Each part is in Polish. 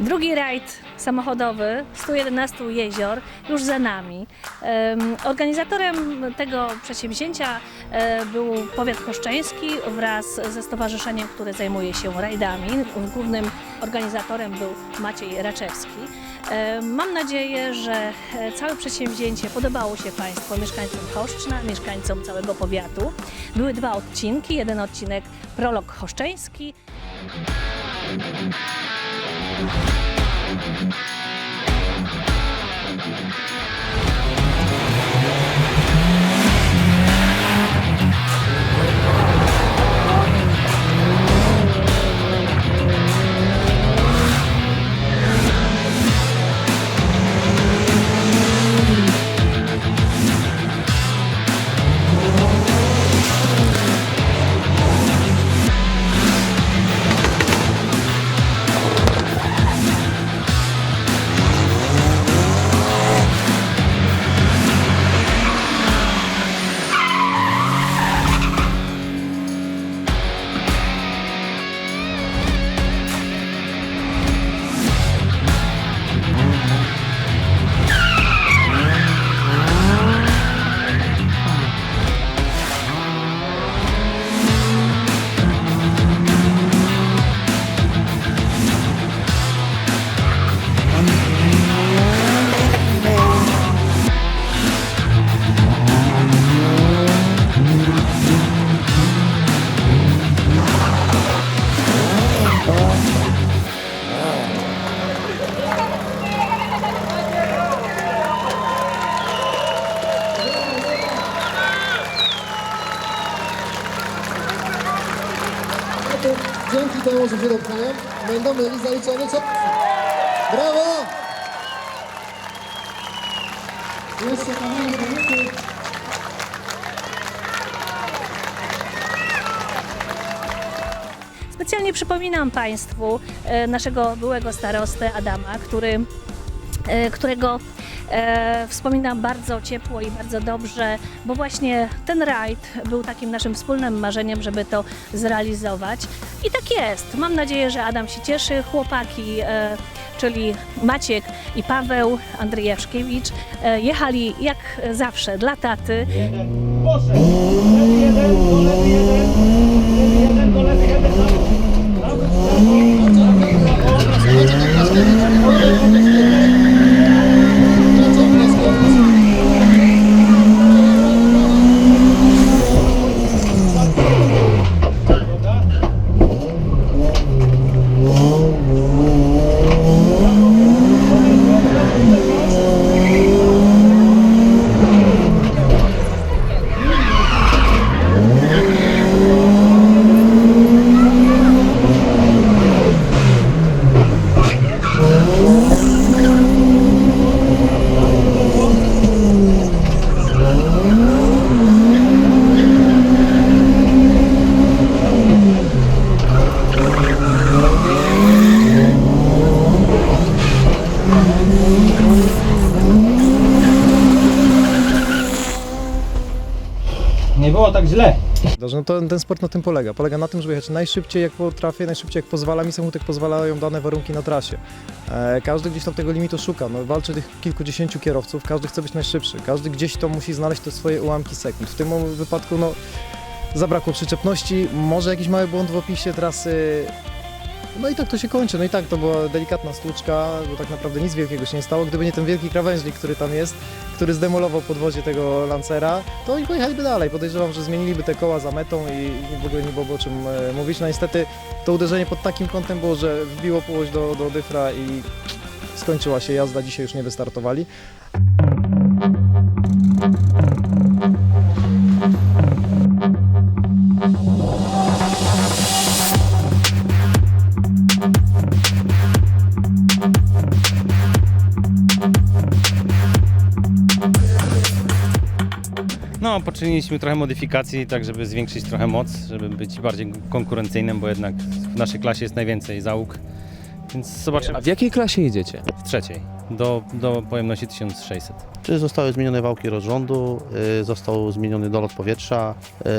Drugi rajd samochodowy 111 jezior już za nami. Em, Organizatorem tego przedsięwzięcia e, był powiat choszczeński wraz ze stowarzyszeniem, które zajmuje się rajdami. Głównym organizatorem był Maciej Raczewski. E, Mam nadzieję, że e, całe przedsięwzięcie podobało się Państwu, mieszkańcom Choszczna, mieszkańcom całego powiatu. Były dwa odcinki, jeden odcinek prolog choszczeński, się dopchają, będą mieli zaliczone? Brawo! Jeszcze minuty. Specjalnie przypominam Państwu e, naszego byłego starostę Adama, który, e, którego e, wspominam bardzo ciepło i bardzo dobrze, bo właśnie ten rajd był takim naszym wspólnym marzeniem, żeby to zrealizować. I tak jest. Mam nadzieję, że Adam się cieszy. Chłopaki, e, czyli Maciek i Paweł Andrzejewszkiewicz, e, jechali jak zawsze dla taty. Poszedł. Lewy jeden, do jeden. Lewy jeden, do jeden. Prawo, tak źle. Dobrze, no to ten sport na tym polega. Polega na tym, żeby jechać najszybciej jak potrafię, najszybciej jak pozwala mi samochód, pozwalają dane warunki na trasie. E, każdy gdzieś tam tego limitu szuka. No, walczy tych kilkudziesięciu kierowców, każdy chce być najszybszy. Każdy gdzieś to musi znaleźć te swoje ułamki sekund. W tym wypadku no, zabrakło przyczepności, może jakiś mały błąd w opisie trasy. No i tak to się kończy. No i tak to była delikatna stłuczka, bo tak naprawdę nic wielkiego się nie stało. Gdyby nie ten wielki krawężnik, który tam jest, który zdemolował podwozie tego Lancera, to oni pojechaliby dalej. Podejrzewam, że zmieniliby te koła za metą i w ogóle nie byłoby o czym e, mówić. No niestety to uderzenie pod takim kątem było, że wbiło połoś do, do dyfra i skończyła się jazda. Dzisiaj już nie wystartowali. No, poczyniliśmy trochę modyfikacji, tak żeby zwiększyć trochę moc, żeby być bardziej konkurencyjnym, bo jednak w naszej klasie jest najwięcej załóg. Więc zobaczymy A w jakiej klasie jedziecie? w trzeciej. do, do pojemności 1600. Czy zostały zmienione wałki rozrządu, y, został zmieniony dolot powietrza,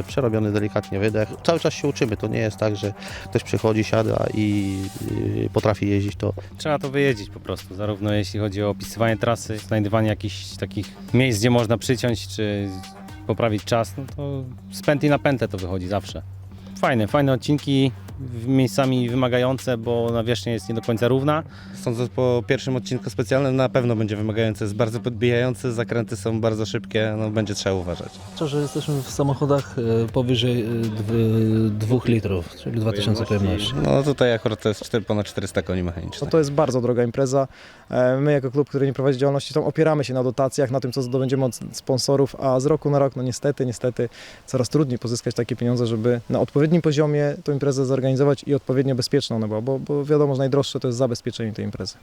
y, przerobiony delikatnie wydech. Cały czas się uczymy, to nie jest tak, że ktoś przychodzi, siada i y, potrafi jeździć, to Trzeba to wyjeździć po prostu, zarówno jeśli chodzi o opisywanie trasy, znajdywanie jakichś takich miejsc, gdzie można przyciąć, czy poprawić czas, no to z pętli na pętlę to wychodzi zawsze. Fajne, fajne odcinki, miejscami wymagające, bo nawierzchnia jest nie do końca równa. Sądzę, po pierwszym odcinku specjalnym na pewno będzie wymagający, jest bardzo podbijający, zakręty są bardzo szybkie, no będzie trzeba uważać. To, że jesteśmy w samochodach e, powyżej 2 litrów, czyli 2000 pojemności. No tutaj akurat to jest 4, ponad 400 koni mechanicznych. No to jest bardzo droga impreza. E, My jako klub, który nie prowadzi działalności, tam opieramy się na dotacjach, na tym, co zdobędziemy od sponsorów, a z roku na rok, no niestety, niestety, coraz trudniej pozyskać takie pieniądze, żeby na odpowiednim poziomie tą imprezę zorganizować i odpowiednio bezpieczną ona była, bo, bo wiadomo, że najdroższe to jest zabezpieczenie tej imprezy.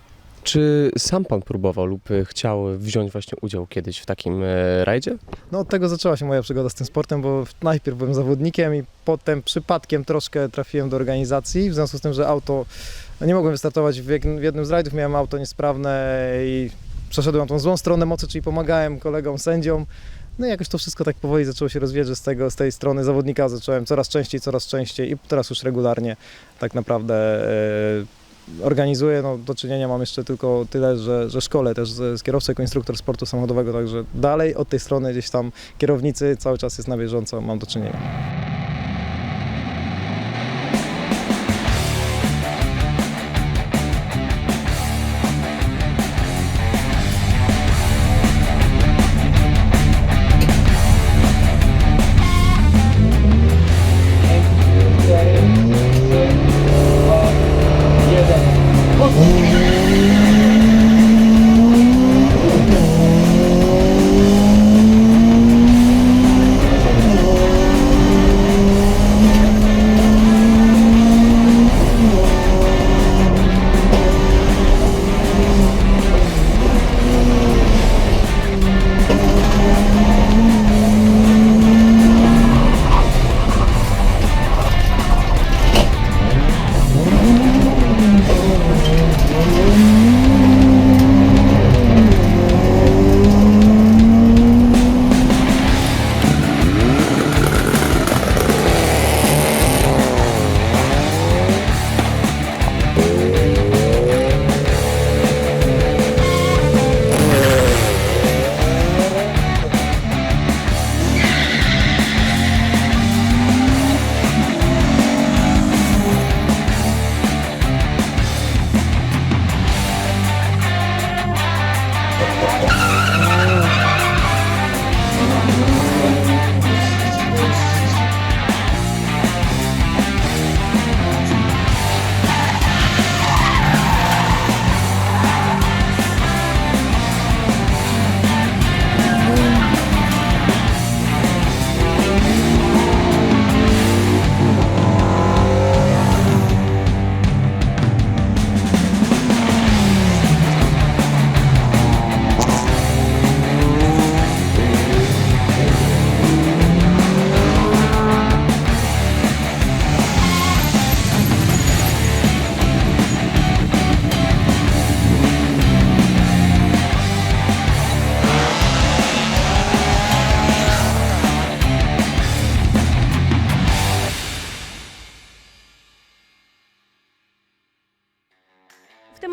Czy sam pan próbował lub e, chciał wziąć właśnie udział kiedyś w takim e, rajdzie? No od tego zaczęła się moja przygoda z tym sportem, bo najpierw byłem zawodnikiem i potem przypadkiem troszkę trafiłem do organizacji, w związku z tym, że auto, no nie mogłem wystartować w jednym z rajdów, miałem auto niesprawne i przeszedłem tą złą stronę mocy, czyli pomagałem kolegom sędziom. No i jakoś to wszystko tak powoli zaczęło się rozwijać, że z, tego, z tej strony zawodnika zacząłem coraz częściej, coraz częściej i teraz już regularnie tak naprawdę e, organizuję. No, do czynienia mam jeszcze tylko tyle, że, że szkole też z, z kierowcą jako instruktor sportu samochodowego, także dalej od tej strony gdzieś tam kierownicy cały czas jest na bieżąco, mam do czynienia.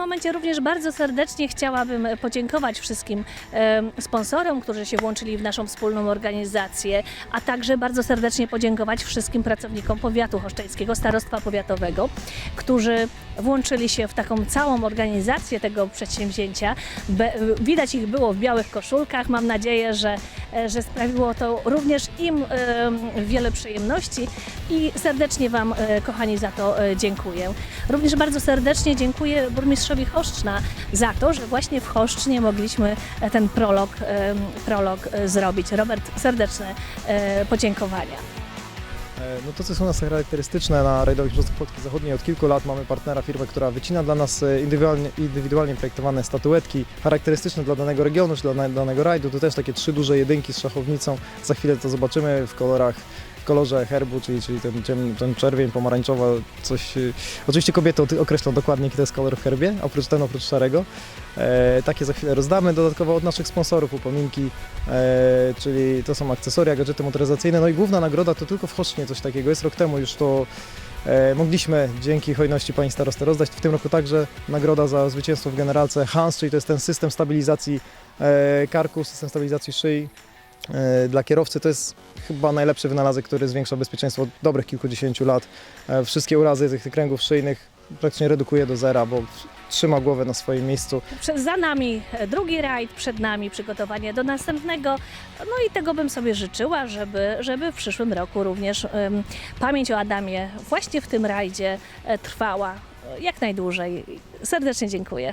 Momencie również bardzo serdecznie chciałabym podziękować wszystkim sponsorom, którzy się włączyli w naszą wspólną organizację, a także bardzo serdecznie podziękować wszystkim pracownikom powiatu choszczeńskiego, starostwa powiatowego, którzy włączyli się w taką całą organizację tego przedsięwzięcia. Widać ich było w białych koszulkach. Mam nadzieję, że, że sprawiło to również im em, wiele przyjemności i serdecznie Wam, e, kochani, za to e, dziękuję. Również bardzo serdecznie dziękuję burmistrzowi Choszczna za to, że właśnie w Choszcznie mogliśmy e, ten prolog, prolog e, zrobić. Robert, serdeczne e, podziękowania. E, No to, co jest u nas charakterystyczne na rajdowych Mistrzostwach Polski Zachodniej, od kilku lat mamy partnera, firmę, która wycina dla nas e, indywidualnie, indywidualnie projektowane statuetki charakterystyczne dla danego regionu czy dla danego rajdu. Tu też takie trzy duże jedynki z szachownicą. Za chwilę to zobaczymy w kolorach kolorze herbu, czyli, czyli ten, ten czerwień, pomarańczowa, coś... y, Oczywiście kobiety określą dokładnie, jaki to jest kolor w herbie, oprócz ten, oprócz szarego. E, takie za chwilę rozdamy. Dodatkowo od naszych sponsorów upominki, e, czyli to są akcesoria, gadżety motoryzacyjne. No i główna nagroda to tylko w Choszcznie coś takiego jest. Rok temu już to e, mogliśmy dzięki hojności pani starosty rozdać. W tym roku także nagroda za zwycięstwo w generalce Hans, czyli to jest ten system stabilizacji e, karku, system stabilizacji szyi. E, Dla kierowcy to jest chyba najlepszy wynalazek, który zwiększa bezpieczeństwo od dobrych kilkudziesięciu lat. E, Wszystkie urazy tych, kręgów szyjnych praktycznie redukuje do zera, bo trzyma głowę na swoim miejscu. Za nami drugi rajd, przed nami przygotowanie do następnego. No i tego bym sobie życzyła, żeby, żeby w przyszłym roku również pamięć o Adamie właśnie w tym rajdzie e, trwała e, jak najdłużej. Serdecznie dziękuję.